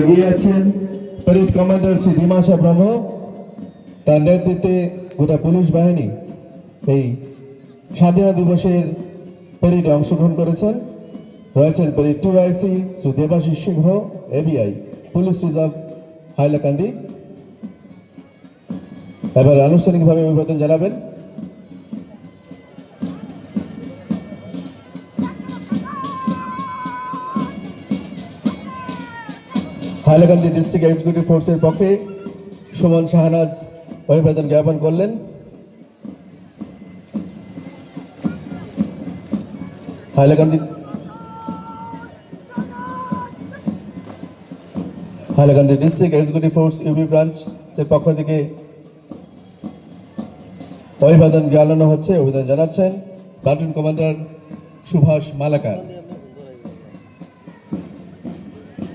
এগিয়ে আছেন parade commander Shri ডিমাশা ব্রহ্ম তার নেতৃত্বে গোটা পুলিশ বাহিনী এই স্বাধীনতা দিবসের প্যারেডে অংশগ্রহণ করেছেন। রয়েছেন parade two I Shri Debashish Singha ABI police reserve Hailakandi. এবার আনুষ্ঠানিকভাবে অভিবাদন জানাবেন। হাইলাকান্দি ডিস্ট্রিক্ট এক্সিকিউটিভ ফোর্সের পক্ষে সুমন শাহনাজ অভিবাদন জ্ঞাপন করলেন। Hailakandi Hailakandi district executive force UB ব্রাঞ্চের পক্ষ থেকে অভিবাদন জানানো হচ্ছে, অভিবাদন জানাচ্ছেন। Platoon commander Subhash Malakar.